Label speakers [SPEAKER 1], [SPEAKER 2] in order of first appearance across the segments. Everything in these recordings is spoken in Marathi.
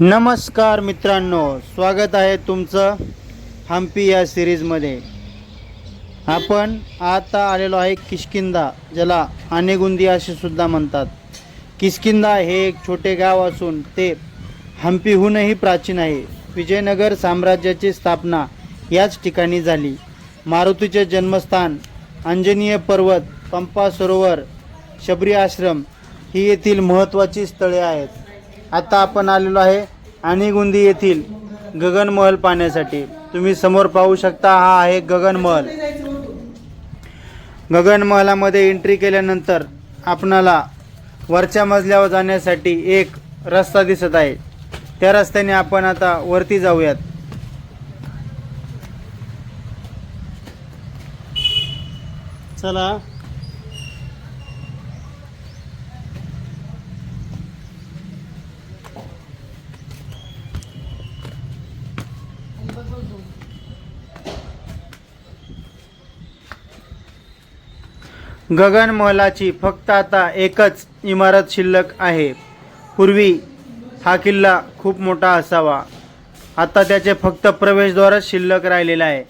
[SPEAKER 1] नमस्कार मित्रांनो स्वागत आहे तुमचं हम्पी या सिरीजमध्ये. आपण आता आलेलो आहे किशकिंदा ज्याला आनेगुंदी असे सुद्धा म्हणतात. किशकिंदा हे एक छोटे गाव असून ते हम्पीहूनही प्राचीन आहे. विजयनगर साम्राज्याची स्थापना याच ठिकाणी झाली. मारुतीचे जन्मस्थान अंजनीय पर्वत पंपा सरोवर शबरी आश्रम ही येथील महत्त्वाची स्थळे आहेत. आता आपण आलेलो आहे आणि गुंदी येथील गगनमहल पाहण्यासाठी. तुम्ही समोर पाहू शकता हा आहे गगनमहल. गगनमहलामध्ये एंट्री केल्यानंतर आपणाला वरच्या मजल्यावर जाण्यासाठी एक रस्ता दिसत आहे. त्या रस्त्याने आपण आता वरती जाऊयात. चला. गगनमहलाची फक्त आता एकच इमारत शिल्लक आहे. पूर्वी हा किल्ला खूप मोठा असावा. आता त्याचे फक्त प्रवेशद्वारच शिल्लक राहिलेला आहे.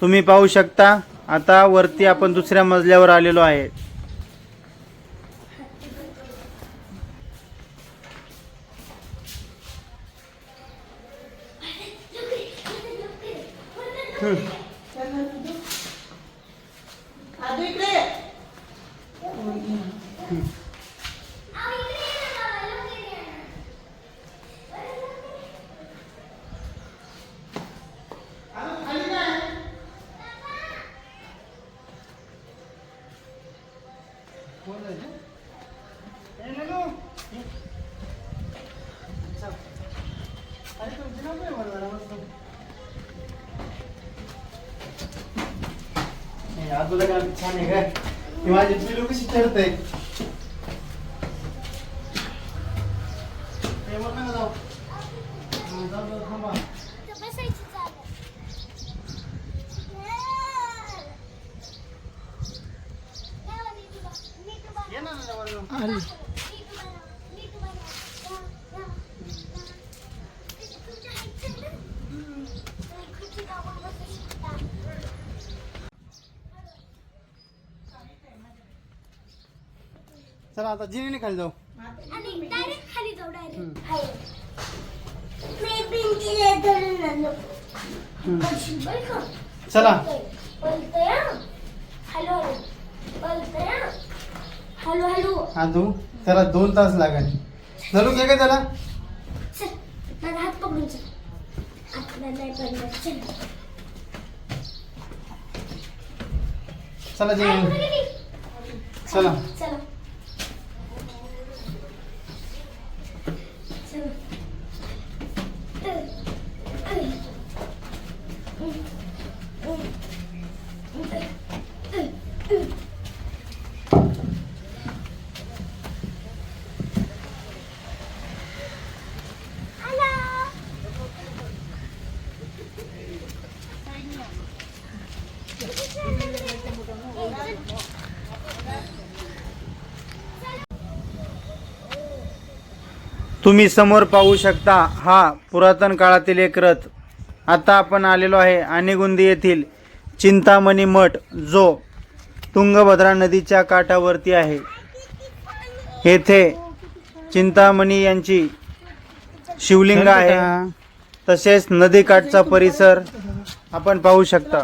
[SPEAKER 1] तुम्ही पाहू शकता आता वरती आपण दुसऱ्या मजल्यावर आलेलो आहे. आजूला छान आहे काय? ही माझी पिलू कशी आहे जाऊ हा, जाऊ, जाऊ, थांबा. ये ना ना, वर जाऊ.
[SPEAKER 2] आली
[SPEAKER 1] चला आता जिने खाली जाऊ.
[SPEAKER 3] आणि डायरेक्ट खाली जाऊ डायरेक्ट मी पिंकीला धरून आणलो कशी बरं का
[SPEAKER 1] चला.
[SPEAKER 3] Hello hello. हॅलो
[SPEAKER 1] आजू त्याला दोन तास लागेल. धरून घे का त्याला.
[SPEAKER 3] चल माझा हात पकडून चल. आपला नाही पडणार. चल.
[SPEAKER 1] चला
[SPEAKER 3] हात
[SPEAKER 1] जिने
[SPEAKER 3] पकडली.
[SPEAKER 1] चला
[SPEAKER 3] चला चला.
[SPEAKER 1] तुम्ही समोर पाहू शकता हा पुरातन काळातील एक रथ. आता आपण आलेलो आहे आणिगुंदी येथील चिंतामणी मठ जो तुंगभद्रा नदीच्या काठावरती आहे. येथे चिंतामणी यांची शिवलिंग आहे. तसेच नदीकाठचा परिसर आपण पाहू शकता.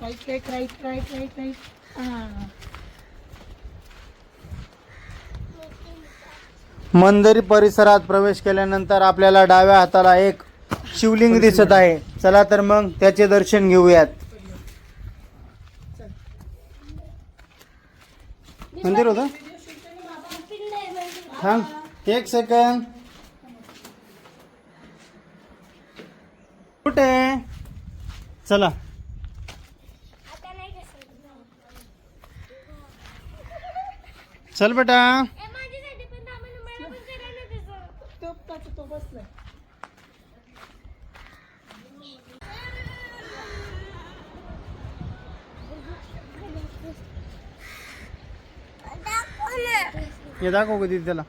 [SPEAKER 2] Right right right right right right.
[SPEAKER 1] मंदिर परिसरात प्रवेश केल्यानंतर आपल्याला डाव्या हाताला एक शिवलिंग दिसत आहे. चला तर मग त्याचे दर्शन घेऊयात. मंदिर होतं? थांब एक सेकंद कुठे? चला. चल बेटा. हे दाखव कधी त्याला.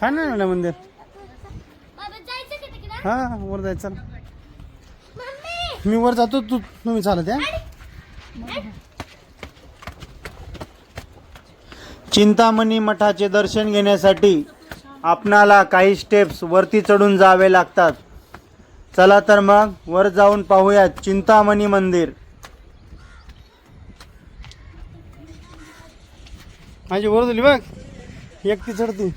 [SPEAKER 1] छान आहे ना मंदिर. हा वर जायचं मी वर जातो तू तुम्ही चालत या. चिंतामणी मठाचे दर्शन घेण्यासाठी आपणाला काही स्टेप्स वरती चढून जावे लागतात. चला तर मग वर जाऊन पाहूया चिंतामणी मंदिर. माझी वर झाली बघ. एकटी चढती.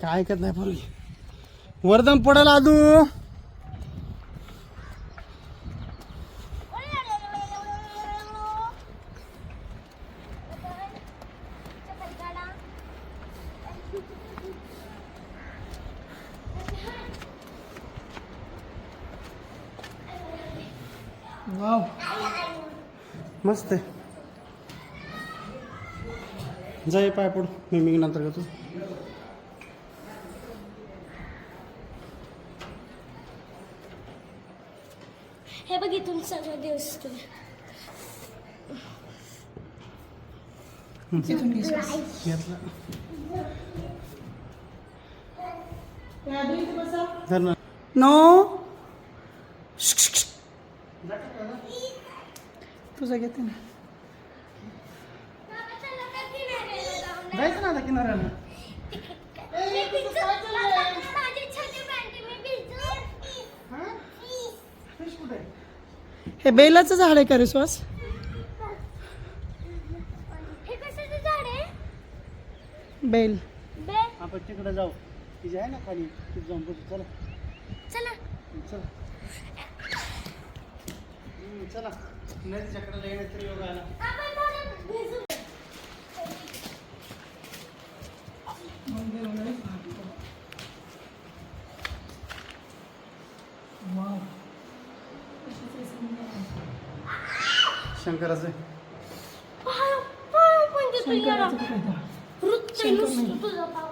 [SPEAKER 1] काय करत नाही पोरगी. वरदम पडेल आदू आहे जाई पाय पड मी मी नंतर घेतो.
[SPEAKER 3] हे बघ इथून सगळं दिवस
[SPEAKER 1] घेतला. ना
[SPEAKER 2] तुझा घेते ना.
[SPEAKER 1] जायचं ना आता किनाऱ्याला.
[SPEAKER 2] हे? बेलाचं झाड आहे का रे श्वास बेल.
[SPEAKER 1] आपण तिकडे जाऊ. तिची आहे ना खाली तिथे जाऊन बसू चला.
[SPEAKER 3] चला.
[SPEAKER 1] चला. चला. नदीच्या कडेला येण्याचं योग आला
[SPEAKER 3] आपण थोडं भिजू.
[SPEAKER 1] शंकराचं
[SPEAKER 3] पाय- पाय म्हणजे तू येडा.
[SPEAKER 2] शंकराचं कुठे आहे?
[SPEAKER 3] वृत्त नुसतं तुझं पाव.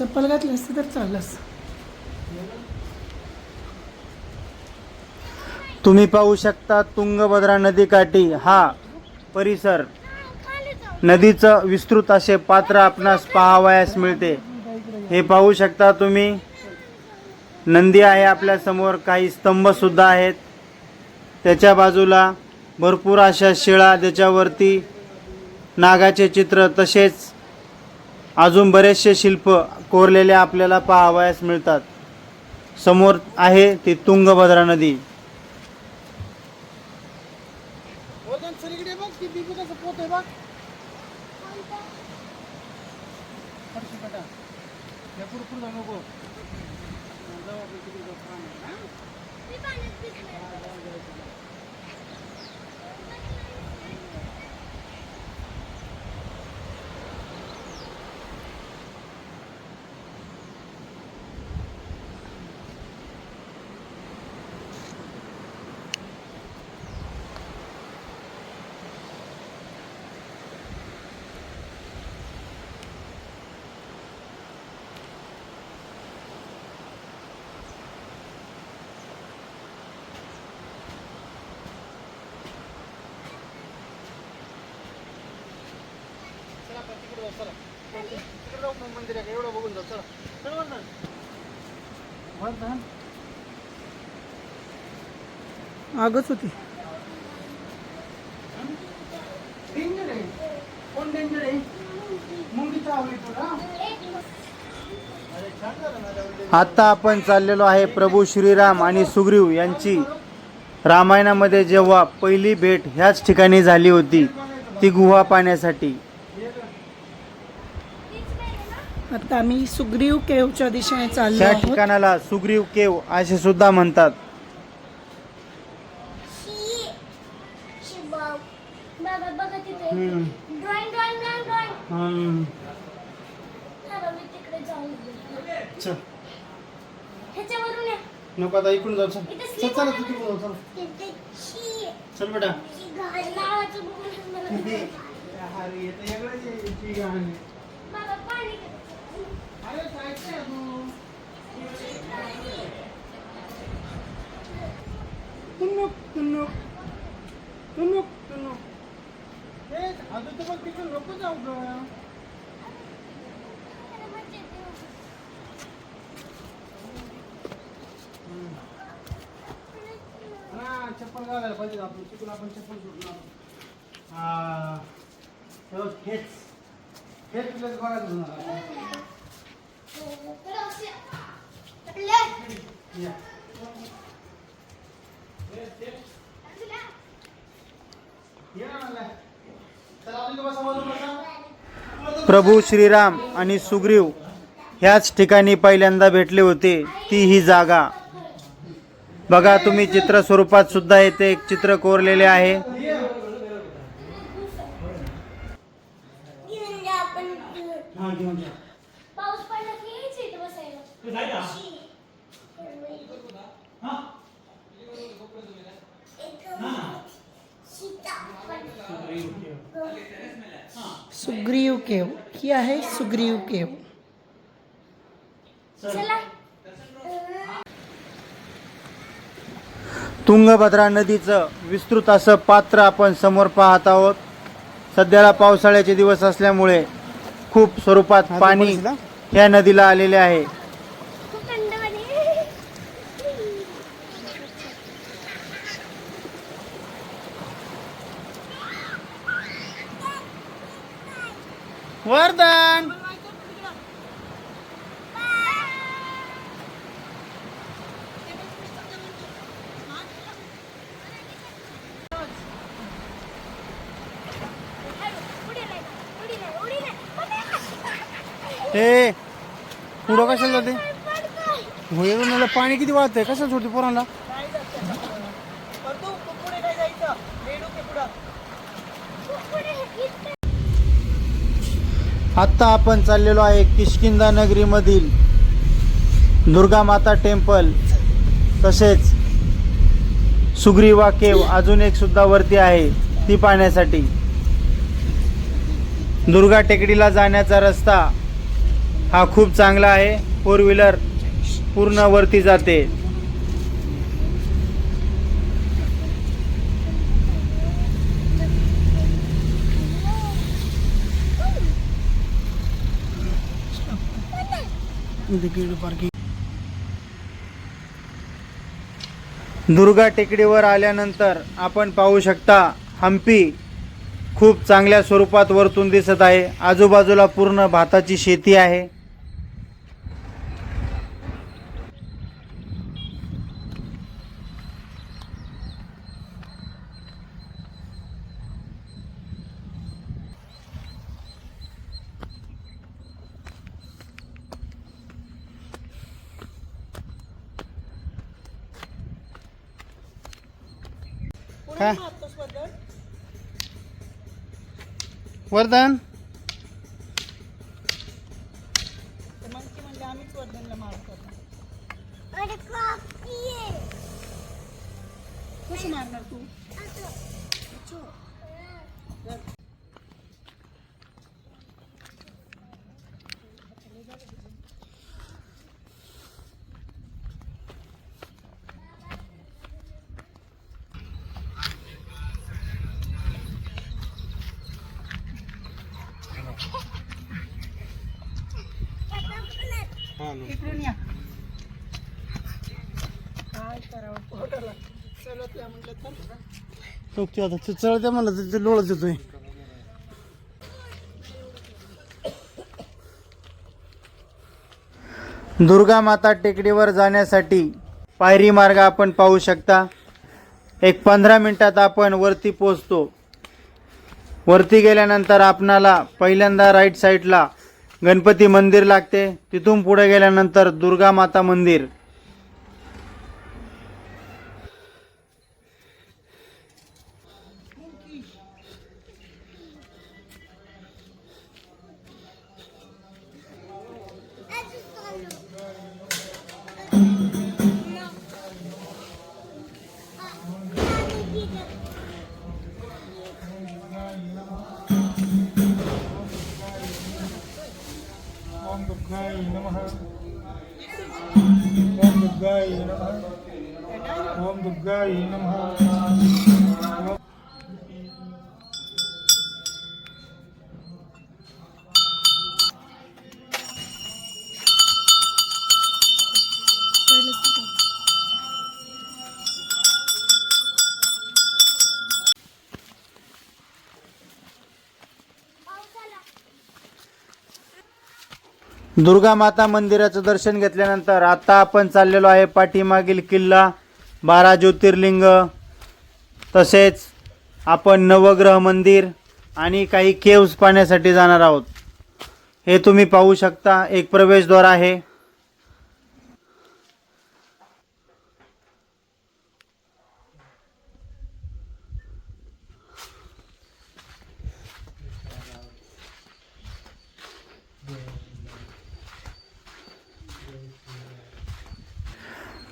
[SPEAKER 2] चप्पल घातली असती तर चाललं
[SPEAKER 1] तुम्ही पाहू शकता तुंगभद्रा नदीकाठी हा परिसर. नदीचं विस्तृत असे पात्र आपणास पाहावयास मिळते. हे पाहू शकता तुम्ही नंदी आहे आपल्यासमोर काही स्तंभ सुद्धा आहेत. त्याच्या बाजूला भरपूर अशा शिळा त्याच्यावरती नागाचे चित्र तसेच अजून बरेचसे शिल्प कोरलेले आपल्याला पाहावयास मिळतात. समोर आहे ती तुंगभद्रा नदी. मंदिराकडे एवढं बघून जाऊ चला चल वर्धन वर्धन
[SPEAKER 2] आगच होती.
[SPEAKER 1] डेंजर आहे कोण डेंजर आहे मुंगीचा आता आपण चाललेलो आहे प्रभू श्रीराम आणि सुग्रीव यांची रामायणामध्ये जेव्हा पहिली भेट ह्याच ठिकाणी झाली होती ती गुहा पाहण्यासाठी.
[SPEAKER 2] आता आम्ही सुग्रीव केवच्या दिशेने चाललो
[SPEAKER 1] त्या
[SPEAKER 2] आहोत.
[SPEAKER 1] ठिकाणाला सुग्रीव केव असे सुद्धा म्हणतात.
[SPEAKER 3] शी शिबाव बाबा बघा तिथे.
[SPEAKER 1] हम्म.
[SPEAKER 3] Drawing drawing drawing drawing.
[SPEAKER 1] हम्म.
[SPEAKER 3] थांबा मी तिकडे जाऊन
[SPEAKER 1] चल.
[SPEAKER 3] ह्याच्यावरून या.
[SPEAKER 1] नको आता इकडून जाऊ. चल.
[SPEAKER 3] इथे
[SPEAKER 1] चल चला तू तिकडून जाऊ. चल.
[SPEAKER 3] तिथे शी.
[SPEAKER 1] चल बेटा.
[SPEAKER 3] शी घाण नावाचं बघून मला
[SPEAKER 1] अरे येतं वेगळंच आहे, ती गाणी.
[SPEAKER 3] बाबा पाणी
[SPEAKER 1] अरे जायचंय अजून. टुनुक, टुनुक. टुनुक, टुनुक. ए, अजून तर मग तिकडून नको जाऊ गं. हा, चप्पल घालायला पाहिजे आपण तिकडून आपण चप्पल सुटणार हा हो, हेच हेच तुलाच बघायचं होणार. या. ये ना मला. चला, आपण इथं बसा, वरून बसा. प्रभू श्रीराम आणि सुग्रीव ह्याच ठिकाणी पहिल्यांदा भेटले होते ती ही जागा. बघा तुम्ही चित्र स्वरूपात सुद्धा येथे एक चित्र कोरलेले आहे
[SPEAKER 3] पाऊस पडला की यायचं इथं बसायला शी. एक सीताफळ.
[SPEAKER 2] सुग्रीव केव. ही आहे सुग्रीव केव?
[SPEAKER 1] तुंगभद्रा नदीचं विस्तृत असं पात्र आपण समोर पाहत आहोत. सध्याला पावसाळ्याचे दिवस असल्यामुळे खूप स्वरूपात पाणी ह्या नदीला आलेले आहे
[SPEAKER 3] खूप थंड पाणी
[SPEAKER 1] वर्धन
[SPEAKER 3] उडी नाही उडी नाही उडी ए
[SPEAKER 1] हे पुढं कशाला जाते?
[SPEAKER 3] पडतोय.
[SPEAKER 1] मला पाणी किती वाहतंय? कसं सोडते पोरांना? आत्ता आपण चाललेलो आहे किशकिंदा नगरीमधील दुर्गा माता टेम्पल. तसेच सुग्रीवा केव अजून एक सुद्धा वरती आहे ती पाहण्यासाठी. दुर्गा टेकडीला जाण्याचा रस्ता हा खूप चांगला आहे. फोर व्हीलर पूर्ण वरती जाते. दुर्गा टेकडीवर आल्यानंतर आपण पाहू शकता हम्पी खूप चांगल्या स्वरूपात वरतून दिसत आहे. आजूबाजूला पूर्ण भाताची शेती आहे. काय वर्धन
[SPEAKER 2] इकडून या. काय करावं पोटाला. चलत या म्हटलं तर.
[SPEAKER 1] तो ते आता. ते चढते म्हणलं तर ते लोळत येतोय दुर्गा माता टेकडीवर जाण्यासाठी पायरी मार्ग आपण पाहू शकता. एक पंधरा मिनिटात आपण वरती पोचतो वरती गेल्यानंतर आपणाला पहिल्यांदा राईट साईडला गणपती मंदिर लागते. तिथून पुढे गेल्यानंतर दुर्गा माता मंदिर.
[SPEAKER 4] नमः ओम दुर्गाय नमः।
[SPEAKER 1] दुर्गा माता मंदिराचं दर्शन घेतल्यानंतर आता आपण चाललेलो आहे पाठीमागील किल्ला बारा ज्योतिर्लिंग. तसेच आपण नवग्रह मंदिर आणि काही केव्स पाहण्यासाठी जाणार आहोत. हे तुम्ही पाहू शकता. एक प्रवेशद्वार आहे.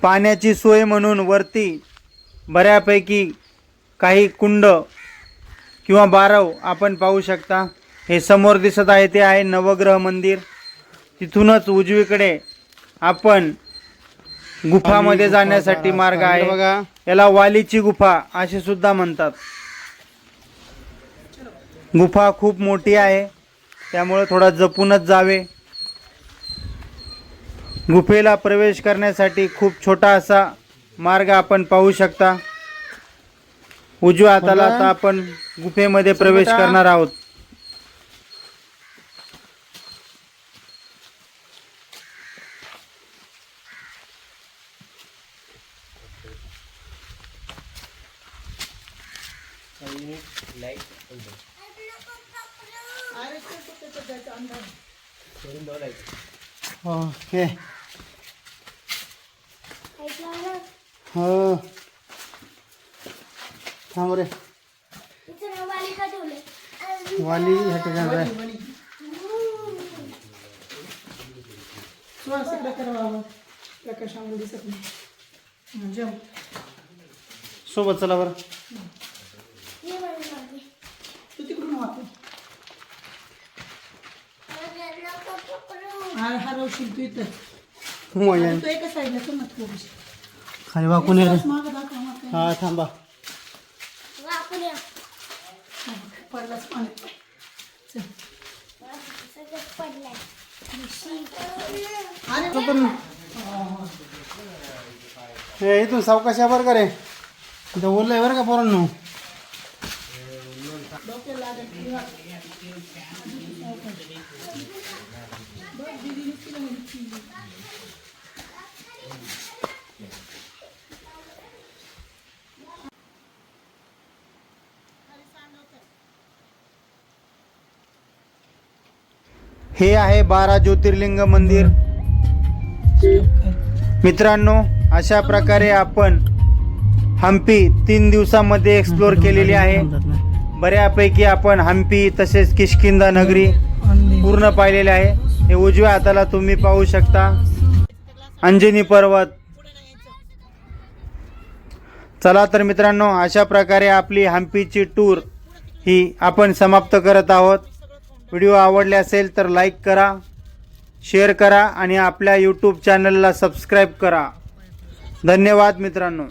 [SPEAKER 1] पाण्याची सोय म्हणून वरती बऱ्यापैकी काही कुंड किंवा बारव आपण पाहू शकता. हे समोर दिसत आहे ते आहे नवग्रह मंदिर. तिथूनच उजवीकडे आपण गुफामध्ये जाण्यासाठी मार्ग आहे. बघा याला वालीची गुफा असे सुद्धा म्हणतात. गुफा खूप मोठी आहे. त्यामुळे थोडा जपूनच जावे. गुफेला प्रवेश करण्यासाठी खूप छोटा असा मार्ग आपण पाहू शकता. उजव्या हाताला आता आपण गुफेमध्ये प्रवेश करणार आहोत. ओके. हो. थांब रे. वाली ह्या ठिकाणी आहे.
[SPEAKER 2] प्रकाशामध्ये दिसत नाही. हं,
[SPEAKER 1] सोबत चला बरं.
[SPEAKER 2] तू तिकडून वापर हा हरवशील तू इथं.
[SPEAKER 1] मोया.
[SPEAKER 2] तू एका साईडला चल ना थोडीशी
[SPEAKER 1] खाली वाकून ये रे
[SPEAKER 2] मागं दाखव मागं.
[SPEAKER 1] हा थांबा
[SPEAKER 2] हा, पडलाच पाण्यात चल अरे
[SPEAKER 1] तो पण हे इथून सावकाश बरं का रे इथं ओरलंय बरं का पोरांनो हे आहे बारा ज्योतिर्लिंग मंदिर. मित्रांनो अशा प्रकारे आपण हम्पी तीन दिवसामध्ये एक्सप्लोर केलेली आहे. बऱ्यापैकी आपण हम्पी तसेच किशकिंदा नगरी पूर्ण पाहिलेले आहे. हे उजव्या हाताला तुम्ही पाहू शकता. अंजनी पर्वत. चला तर मित्रांनो अशा प्रकारे आपली हम्पीची टूर ही आपण समाप्त करत आहोत. व्हिडिओ आवडले असेल तर लाईक करा शेअर करा आणि आपल्या यूट्यूब चॅनलला सबस्क्राईब करा. धन्यवाद मित्रांनो.